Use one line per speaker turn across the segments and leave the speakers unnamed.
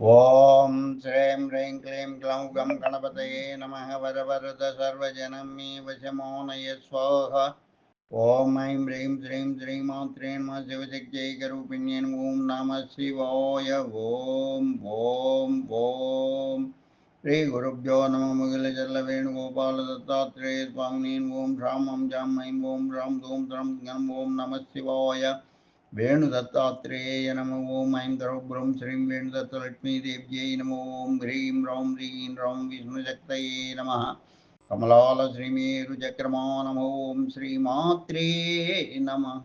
ஓம் ஸ்ரேம் ஹ்ரீம் க்ளீம் க்ளௌ கம் கணபதயே நம வரவரத சர்வஜனம் மே வசமோ நய ஸ்வாஹா. ஓம் ஐம் ஹ்ரீம் ஸ்ரீம் ஸ்ரீமாத்ரே நம சிவசக்தியைகரூபிணியன் ஓம் நம சிவாய. ஓம் ஓம் ஓம். ஸ்ரீ குருப்ஜோ நம முகில செல்ல வேணுகோபால தத்தாத்ரேய சுவாமினியின் ஓம் ராம் அம் ஜாம் ஐம் ஓம் ராம் தூம் தரம் ஓம் நம சிவாய. வேணுதத்தாத்திரேய நம ஓம் ஐம் தரோபுரம் ஸ்ரீம் வேணுதத்தலட்சுமி தேவ்யை நம ஓம் ஹ்ரீம் ராம் ஹ்ரீம் ராம் விஷ்ணு சக்தையே நம. கமலால ஸ்ரீமேரு சக்கரமா நம ஓம் ஸ்ரீ மாத்ரே நம.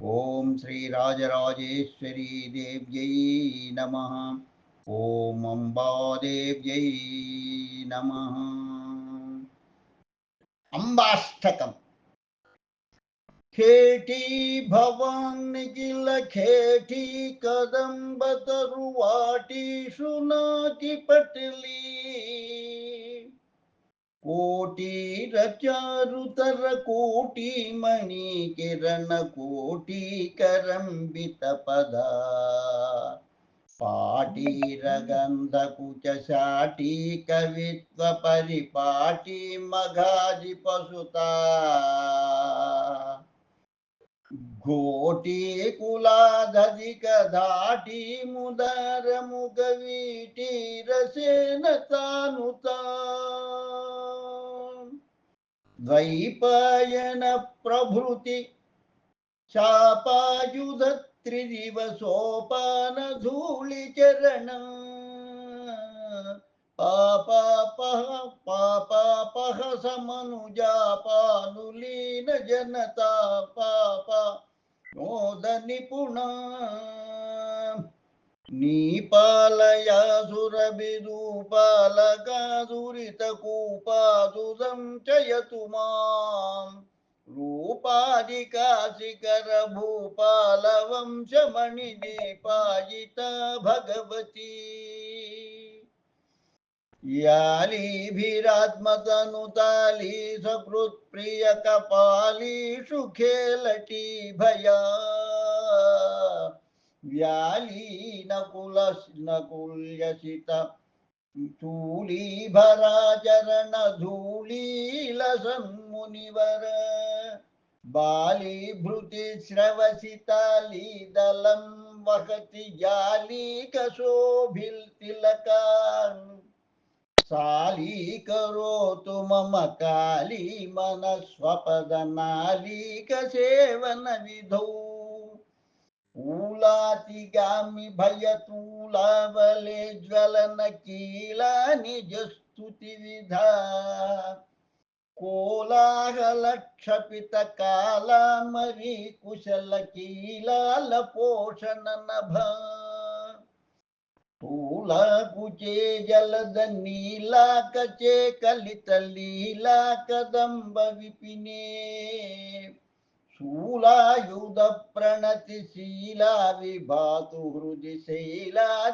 ஓம் ஸ்ரீ ராஜராஜேஸ்வரி தேவ்யை நம. ஓம் அம்பாதேவ்யை நம. அம்பாஷ்டகம். खेटी भवान किल खेती कदम्ब तरुवाटी की पटली। कोटि रचारुतर कोटि मणि किरण कोटि करम्बित पदा। पाटीरगन्धकुचशाटी कवित्वपरिपाटी मघादिपसुता ధాటి ముదర ముగ వీటి రసేన తాను ద్వైపాయన ప్రభృతి చాపాయుధ త్రిదివ సోపాన ధూళి చరణ. పాపాపహ పాపాపహ సమనుజా పానులీన జనతా పాప నోద నిపుణ నీపాలయాసురభిరూపాలకాదురితకూపాదుదం చయతు మాం. రూపాదికాశికర భూపాల याली भीरात्मतनुताली, सकृत प्रिय कपाली, सुखे लटी भया। व्याली नकुल नकुलशित चूली भरा चरण, धूली यालीभिरात्मतनुताली सकृत्प्रियकपालीषु खेलटीभया व्यालीनकुलनकुल्यसित चूलीभराचरणधूलीलसन्मुनिवर बालीभृतिश्रवसितालीदलं वहति जालीकशोभिल्तिलकान् వ్యాలీనకుల నకుల్యసిత తూలీభరాచరణ ధూళీల సన్మునివర బాలీభృతి శ్రవసితాలీదలం వహతి జాలీక శోభిల్తిలకాన్ సాలీకరోతు మమ కాళీ మనస్వపదనాలీక సేవన జలద నీలాకచే కలిత లీలా కదంబ విపినే. శూలాయుధ ప్రణతి శీలా విభాతు హృది శైలాదిరాజతనయ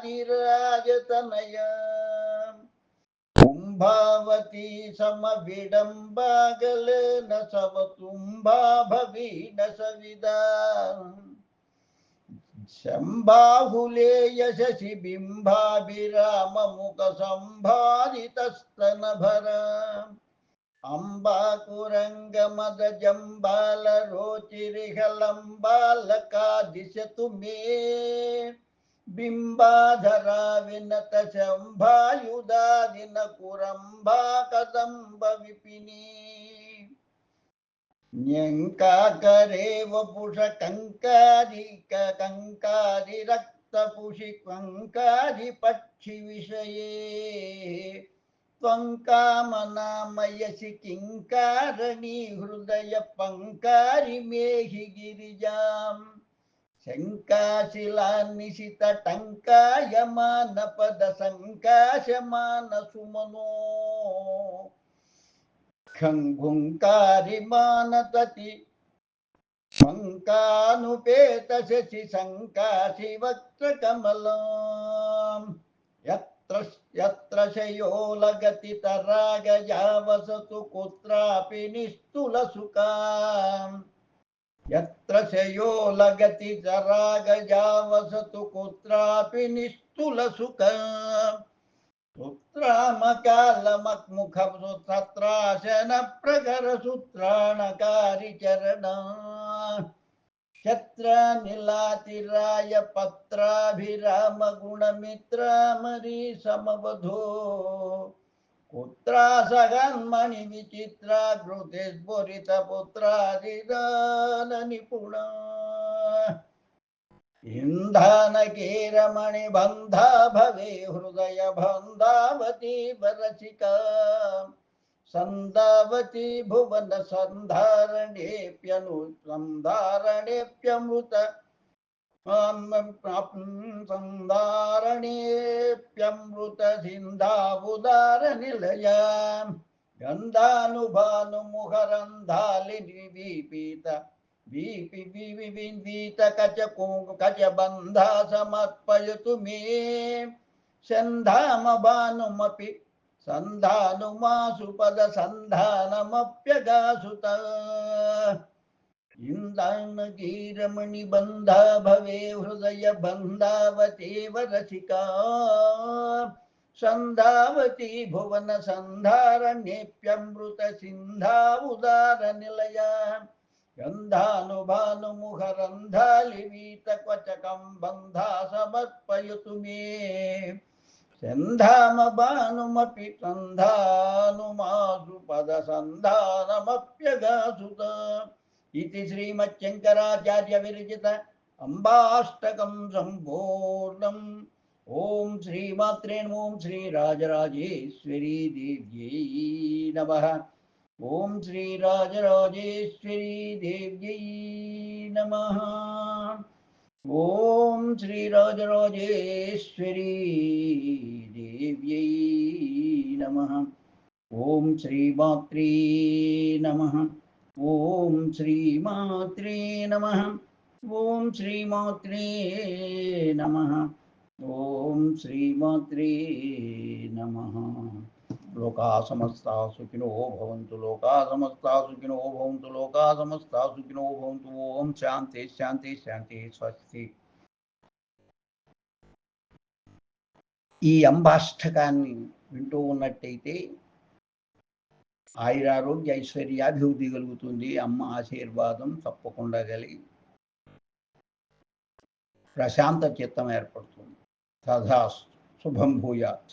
కుంభావతి సమ విడంబాగలన సవతుంభా భవీ సవిదా शम्बाहुले यशसि बिम्बाभिराममुखसम्भारितस्तनभर अम्बाकुरङ्गमदजम्बालरोचिरिहलं बालकादिशतु मे बिम्बाधरा विपिनी న్యంకాకరే వపుష కంకారి కంకారి రక్తపుషి కంకారి పక్షి విషయే త్వంకామనామయసి కింకారణి హృదయ పంకారి మేహి గిరిజాం శంకాశిలాన్నిశిత టంకాయమాన పద సంకాశమాన సుమనో खङ्गुङ्कारिमानतति शङ्कानुपेतशशि शङ्कासि वक्त्रकमलाम् यत्र यत्र शयो लगतितरागया वसतु कुत्रापि निःस्थूलसुखाम् यत्र शयो लगति जरागया वसतु कुत्रापि निःस्थूलसुखम् रुद्रामकालमत्मुखसत्राशन प्रकरसूत्राणकारि चरण क्षत्रनिलातिराय पत्राभिरामगुणमित्रामरी समवधो पुत्रा सगन्मणि विचित्रा कृतिस्फुरितपुत्रादिदाननिपुणा ಇಂಧನಕೀರಮಣಿ ಬಂಧ ಭವೆ ಹೃದಯ ಬಂಧಾವತಿ ಬರಸಿಕಾ ಸಂಧಾವತಿ ಭುವನ ಸಂಧಾರಣೇಪ್ಯನುಸಂಧಾರಣೇಪ್ಯಮೃತ ಸಂಧಾರಣೇಪ್ಯಮೃತ ಸಿಂಧಾವುದಾರ ನಿಲಯ ಗಂಧಾನುಭಾನು ಮುಖರಂಧಾಲಿ ನಿವೀಪೀತ సందావతి భువన సంధారణేప్యను సంధారణేప్యమృత సంధారణేప్యమృత సింధావుదార నిలయ గంధానుభాను ముహరంధాలిని వీపీత వీపి వివిందీత కచ गन्धानुभानुमुखरन्धालिवीतक्वचकं बन्धा समर्पयतु मे। सन्धामबानुमपि सन्धानुमासु इति श्रीमच्छङ्कराचार्यविरचित अम्बाष्टकं सम्पूर्णम्। ॐ श्रीमात्रे ॐ श्रीराजराजेश्वरी देव्यै नमः। ॐ श्रीराजराजेश्वरी देव्यै नमः। ॐ श्रीराजराजेश्वरी देव्यै नमः। ॐ श्रीमात्रे नमः। ॐ श्रीमात्रे नमः। ॐ श्रीमात्रे नमः। ॐ श्रीमात्रे नमः। లోకా సమస్తా సుఖినో భవంతు లోకా సమస్తా సుఖినో భవంతు లోకా సమస్తా సుఖినో భవంతు ఓం శాంతి శాంతి శాంతి స్వస్తి ఈ అంబాష్టకాన్ని వింటూ ఉన్నట్టయితే ఆయురారోగ్య ఐశ్వర్యాభివృద్ధి కలుగుతుంది. అమ్మ ఆశీర్వాదం తప్పకుండా కలిగి ప్రశాంత చిత్తం ఏర్పడుతుంది. తథా శుభం భూయాత్.